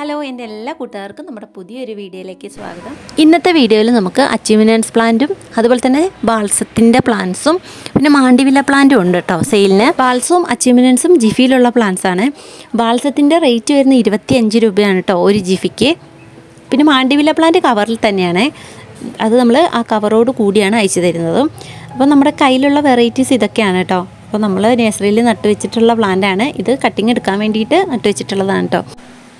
Hello എന്റെ എല്ലാ കൂട്ടുകാർക്കും നമ്മുടെ പുതിയൊരു വീഡിയോയിലേക്ക് സ്വാഗതം. ഇന്നത്തെ വീഡിയോയിൽ നമുക്ക് അച്ചീവ്മെന്റ്സ് പ്ലാന്റും അതുപോലെ തന്നെ ബാൽസത്തിന്റെ പ്ലാന്റ്സും പിന്നെ മാണ്ടിവില്ല പ്ലാന്റും ഉണ്ട് കേട്ടോ സെയിലിന് ബാൽസവും അച്ചീവ്മെന്റ്സും ജിഫിയിലുള്ള പ്ലാന്റ്സ് ആണ്. ബാൾസത്തിന്റെ റേറ്റ് വരുന്ന ഇരുപത്തി അഞ്ച് രൂപയാണ് കേട്ടോ ഒരു ജിഫിക്ക്. പിന്നെ മാണ്ടിവില്ല പ്ലാന്റ് കവറിൽ തന്നെയാണ്. അത് നമ്മൾ ആ കവറോട് കൂടിയാണ് അയച്ചു തരുന്നത്. അപ്പോൾ നമ്മുടെ കയ്യിലുള്ള വെറൈറ്റീസ് ഇതൊക്കെയാണ് കേട്ടോ. അപ്പോൾ നമ്മൾ നേഴ്സറിയിൽ നട്ടുവെച്ചിട്ടുള്ള പ്ലാന്റാണ് ഇത് കട്ടിങ് എടുക്കാൻ വേണ്ടിയിട്ട് നട്ടുവെച്ചിട്ടുള്ളതാണ് കേട്ടോ.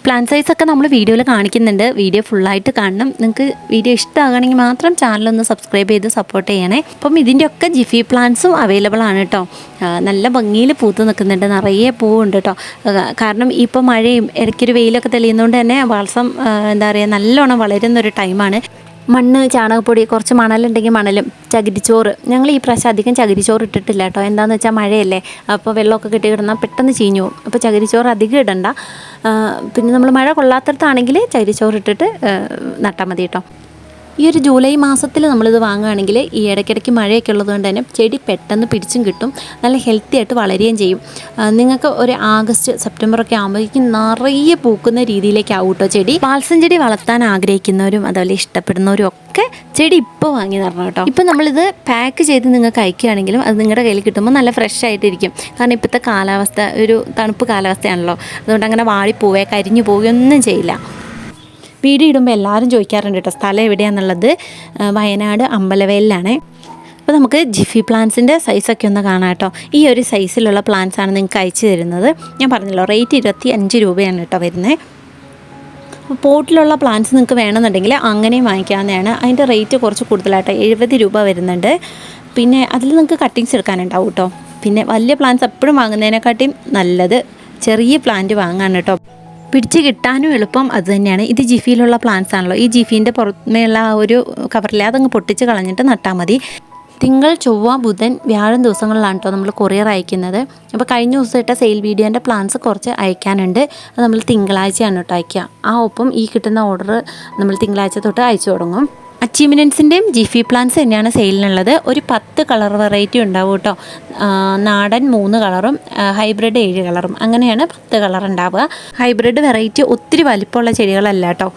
പ്ലാൻ സൈസ് ഒക്കെ നമ്മൾ വീഡിയോയിൽ കാണിക്കുന്നുണ്ട്. വീഡിയോ ഫുള്ളായിട്ട് കാണണം. നിങ്ങൾക്ക് വീഡിയോ ഇഷ്ടമാകണമെങ്കിൽ മാത്രം ചാനലൊന്ന് സബ്സ്ക്രൈബ് ചെയ്ത് സപ്പോർട്ട് ചെയ്യണേ. അപ്പം ഇതിന്റെയൊക്കെ ജിഫി പ്ലാന്റ്സും അവൈലബിൾ ആണ് കേട്ടോ നല്ല ഭംഗിയിൽ പൂത്ത് നിൽക്കുന്നുണ്ട്. നിറയെ പൂവുണ്ട് കേട്ടോ കാരണം ഇപ്പോൾ മഴയും ഇടയ്ക്കൊരു വെയിലൊക്കെ തെളിയുന്നതുകൊണ്ട് തന്നെ വാൾസം എന്താ പറയുക നല്ലോണം വളരുന്നൊരു ടൈമാണ് മണ്ണ് ചാണകപ്പൊടി കുറച്ച് മണലുണ്ടെങ്കിൽ മണലും ചകിരിച്ചോറ്. ഞങ്ങൾ ഈ പ്രാവശ്യം അധികം ചകിരിച്ചോറ് ഇട്ടിട്ടില്ല കേട്ടോ. എന്താണെന്ന് വെച്ചാൽ മഴയല്ലേ അപ്പോൾ വെള്ളമൊക്കെ കിട്ടി കിടന്നാൽ പെട്ടെന്ന് ചീഞ്ഞു പോകും. അപ്പോൾ ചകിരിച്ചോറ് അധികം ഇടണ്ട. പിന്നെ നമ്മൾ മഴ കൊള്ളാത്തടത്താണെങ്കിൽ ചകിരിച്ചോറ് ഇട്ടിട്ട് നട്ടാൽ മതി കേട്ടോ. ഈ ഒരു ജൂലൈ മാസത്തിൽ നമ്മളിത് വാങ്ങുകയാണെങ്കിൽ ഈ ഇടയ്ക്കിടയ്ക്ക് മഴയൊക്കെ ഉള്ളതുകൊണ്ട് തന്നെ ചെടി പെട്ടെന്ന് പിടിച്ചും കിട്ടും. നല്ല ഹെൽത്തി ആയിട്ട് വളരുകയും ചെയ്യും. നിങ്ങൾക്ക് ഒരു ആഗസ്റ്റ് സെപ്റ്റംബർ ഒക്കെ ആകുമ്പോഴേക്കും നിറയെ പൂക്കുന്ന രീതിയിലേക്കാവും കേട്ടോ ചെടി. പാൽസം ചെടി വളർത്താൻ ആഗ്രഹിക്കുന്നവരും അതുപോലെ ഇഷ്ടപ്പെടുന്നവരും ഒക്കെ ചെടി ഇപ്പോൾ വാങ്ങി തരണം കേട്ടോ ഇപ്പം നമ്മളിത് പാക്ക് ചെയ്ത് നിങ്ങൾക്ക് അയക്കുകയാണെങ്കിലും അത് നിങ്ങളുടെ കയ്യിൽ കിട്ടുമ്പോൾ നല്ല ഫ്രഷ് ആയിട്ടിരിക്കും. കാരണം ഇപ്പോഴത്തെ കാലാവസ്ഥ ഒരു തണുപ്പ് കാലാവസ്ഥയാണല്ലോ. അതുകൊണ്ട് അങ്ങനെ വാടിപ്പോവേ കരിഞ്ഞു പോവുകയൊന്നും ചെയ്യില്ല. വീഡിയോ ഇടുമ്പോൾ എല്ലാവരും ചോദിക്കാറുണ്ട് കേട്ടോ സ്ഥലം എവിടെയാണെന്നുള്ളത് വയനാട് അമ്പലവയലിലാണ്. അപ്പോൾ നമുക്ക് ജിഫി പ്ലാന്റ്സിന്റെ സൈസൊക്കെ ഒന്ന് കാണാം കേട്ടോ. ഈ ഒരു സൈസിലുള്ള പ്ലാന്റ്സ് ആണ് നിങ്ങൾക്ക് അയച്ചു തരുന്നത്. ഞാൻ പറഞ്ഞല്ലോ റേറ്റ് ഇരുപത്തി അഞ്ച് രൂപയാണ് കേട്ടോ വരുന്നത് പോട്ടിലുള്ള പ്ലാന്റ്സ് നിങ്ങൾക്ക് വേണമെന്നുണ്ടെങ്കിൽ അങ്ങനെയും വാങ്ങിക്കാവുന്നതാണ്. അതിന്റെ റേറ്റ് കുറച്ച് കൂടുതലായിട്ട് എഴുപത് രൂപ വരുന്നുണ്ട്. പിന്നെ അതിൽ നിങ്ങൾക്ക് കട്ടിങ്സ് എടുക്കാനുണ്ടാവും കേട്ടോ. പിന്നെ വലിയ പ്ലാന്റ്സ് എപ്പോഴും വാങ്ങുന്നതിനെക്കാട്ടിയും നല്ലത് ചെറിയ പ്ലാന്റ് വാങ്ങാൻ കേട്ടോ. പിടിച്ച് കിട്ടാനും എളുപ്പം അത് തന്നെയാണ്. ഇത് ജിഫിയിലുള്ള പ്ലാന്റ്സ് ആണല്ലോ. ഈ ജിഫീന്റെ പുറമേയുള്ള ആ ഒരു കവറിലെ അതങ്ങ് പൊട്ടിച്ച് കളഞ്ഞിട്ട് നട്ടാൽ മതി. തിങ്കൾ ചൊവ്വ ബുധൻ വ്യാഴം ദിവസങ്ങളിലാണ് കേട്ടോ നമ്മൾ കൊറിയർ അയക്കുന്നത്. അപ്പോൾ കഴിഞ്ഞ ദിവസം ഇട്ട സെയിൽ വീഡിയോന്റെ പ്ലാൻസ് കുറച്ച് അയക്കാനുണ്ട്. അത് നമ്മൾ തിങ്കളാഴ്ചയാണ് കേട്ടോ അയക്കുക ആ ഒപ്പം ഈ കിട്ടുന്ന ഓർഡർ നമ്മൾ തിങ്കളാഴ്ച തൊട്ട് അയച്ചു തുടങ്ങും. അച്ചീവ്മെന്റ്സിന്റെയും ജിഫി പ്ലാൻസ് തന്നെയാണ് സെയിലിനുള്ളത്. ഒരു പത്ത് കളർ വെറൈറ്റി ഉണ്ടാവും കേട്ടോ. നാടൻ മൂന്ന് കളറും ഹൈബ്രിഡ് ഏഴ് കളറും. അങ്ങനെയാണ് പത്ത് കളർ ഉണ്ടാവുക. ഹൈബ്രിഡ് വെറൈറ്റി ഒത്തിരി വലിപ്പമുള്ള ചെടികളല്ല കേട്ടോ.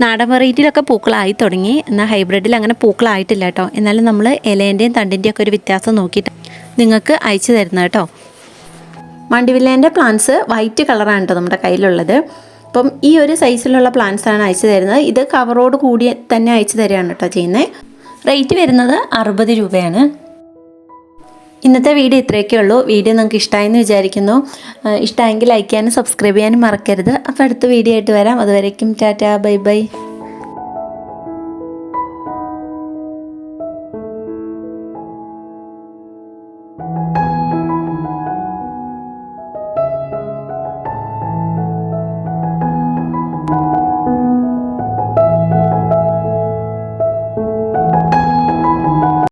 നാടൻ വെറൈറ്റിയിലൊക്കെ പൂക്കളായി തുടങ്ങി. എന്നാൽ ഹൈബ്രിഡിൽ അങ്ങനെ പൂക്കളായിട്ടില്ല കേട്ടോ. എന്നാലും നമ്മൾ ഇലേന്റെയും തണ്ടിന്റെയും ഒക്കെ ഒരു വ്യത്യാസം നോക്കിയിട്ട് നിങ്ങൾക്ക് അയച്ചു തരുന്നത് കേട്ടോ. മണ്ടിവില്ലേന്റെ പ്ലാന്റ്സ് വൈറ്റ് കളറാണ് കേട്ടോ നമ്മുടെ കയ്യിലുള്ളത്. അപ്പം ഈ ഒരു സൈസിലുള്ള പ്ലാന്റ്സ് ആണ് അയച്ചു തരുന്നത്. ഇത് കവറോട് കൂടി തന്നെ അയച്ചു തരികയാണ് കേട്ടോ ചെയ്യുന്നത് റേറ്റ് വരുന്നത് അറുപത് രൂപയാണ്. ഇന്നത്തെ വീഡിയോ ഇത്രയൊക്കെ ഉള്ളൂ. വീഡിയോ നിങ്ങൾക്ക് ഇഷ്ടമായെന്ന് വിചാരിക്കുന്നു. ഇഷ്ടമായെങ്കിൽ ലൈക്ക് ചെയ്യാനും സബ്സ്ക്രൈബ് ചെയ്യാനും മറക്കരുത്. അപ്പോൾ അടുത്ത വീഡിയോ ആയിട്ട് വരാം. അതുവരേക്കും ടാറ്റാ. Bye bye.